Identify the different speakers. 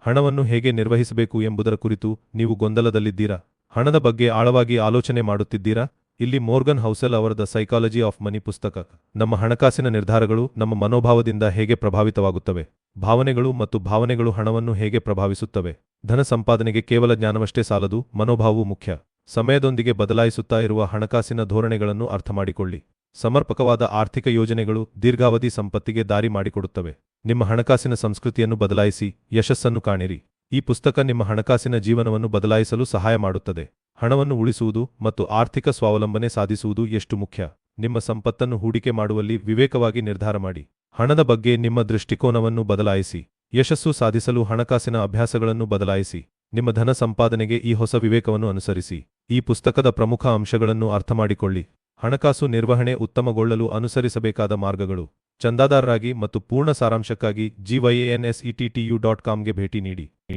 Speaker 1: ಹಣವನ್ನು ಹೇಗೆ ನಿರ್ವಹಿಸಬೇಕು ಎಂಬುದರ ಕುರಿತು ನೀವು ಗೊಂದಲದಲ್ಲಿದ್ದೀರಾ? ಹಣದ ಬಗ್ಗೆ ಆಳವಾಗಿ ಆಲೋಚನೆ ಮಾಡುತ್ತಿದ್ದೀರಾ? ಇಲ್ಲಿ ಮೋರ್ಗನ್ ಹೌಸೆಲ್ ಅವರ ದ ಸೈಕಾಲಜಿ ಆಫ್ ಮನಿ ಪುಸ್ತಕ. ನಮ್ಮ ಹಣಕಾಸಿನ ನಿರ್ಧಾರಗಳು ನಮ್ಮ ಮನೋಭಾವದಿಂದ ಹೇಗೆ ಪ್ರಭಾವಿತವಾಗುತ್ತವೆ? ಭಾವನೆಗಳು ಮತ್ತು ಭಾವನೆಗಳು ಹಣವನ್ನು ಹೇಗೆ ಪ್ರಭಾವಿಸುತ್ತವೆ? ಧನ ಸಂಪಾದನೆಗೆ ಕೇವಲ ಜ್ಞಾನವಷ್ಟೇ ಸಾಲದು, ಮನೋಭಾವವು ಮುಖ್ಯ. ಸಮಯದೊಂದಿಗೆ ಬದಲಾಯಿಸುತ್ತಾ ಇರುವ ಹಣಕಾಸಿನ ಧೋರಣೆಗಳನ್ನು ಅರ್ಥಮಾಡಿಕೊಳ್ಳಿ. ಸಮರ್ಪಕವಾದ ಆರ್ಥಿಕ ಯೋಜನೆಗಳು ದೀರ್ಘಾವಧಿ ಸಂಪತ್ತಿಗೆ ದಾರಿ ಮಾಡಿಕೊಡುತ್ತವೆ. ನಿಮ್ಮ ಹಣಕಾಸಿನ ಸಂಸ್ಕೃತಿಯನ್ನು ಬದಲಾಯಿಸಿ ಯಶಸ್ಸನ್ನು ಕಾಣಿರಿ. ಈ ಪುಸ್ತಕ ನಿಮ್ಮ ಹಣಕಾಸಿನ ಜೀವನವನ್ನು ಬದಲಾಯಿಸಲು ಸಹಾಯ ಮಾಡುತ್ತದೆ. ಹಣವನ್ನು ಉಳಿಸುವುದು ಮತ್ತು ಆರ್ಥಿಕ ಸ್ವಾವಲಂಬನೆ ಸಾಧಿಸುವುದು ಎಷ್ಟು ಮುಖ್ಯ. ನಿಮ್ಮ ಸಂಪತ್ತನ್ನು ಹೂಡಿಕೆ ಮಾಡುವಲ್ಲಿ ವಿವೇಕವಾಗಿ ನಿರ್ಧಾರ ಮಾಡಿ. ಹಣದ ಬಗ್ಗೆ ನಿಮ್ಮ ದೃಷ್ಟಿಕೋನವನ್ನು ಬದಲಾಯಿಸಿ. ಯಶಸ್ಸು ಸಾಧಿಸಲು ಹಣಕಾಸಿನ ಅಭ್ಯಾಸಗಳನ್ನು ಬದಲಾಯಿಸಿ. ನಿಮ್ಮ ಧನ ಸಂಪಾದನೆಗೆ ಈ ಹೊಸ ವಿವೇಕವನ್ನು ಅನುಸರಿಸಿ. ಈ ಪುಸ್ತಕದ ಪ್ರಮುಖ ಅಂಶಗಳನ್ನು ಅರ್ಥಮಾಡಿಕೊಳ್ಳಿ. ಹಣಕಾಸು ನಿರ್ವಹಣೆ ಉತ್ತಮಗೊಳ್ಳಲು ಅನುಸರಿಸಬೇಕಾದ ಮಾರ್ಗಗಳು. ಚಂದಾದಾರರಾಗಿ ಮತ್ತು ಪೂರ್ಣ ಸಾರಾಂಶಕ್ಕಾಗಿ ಜಿವೈಎನ್ಎಸ್ಇಟಿಟಿಯು ಡಾಟ್ ಕಾಮ್ಗೆ ಭೇಟಿ ನೀಡಿ.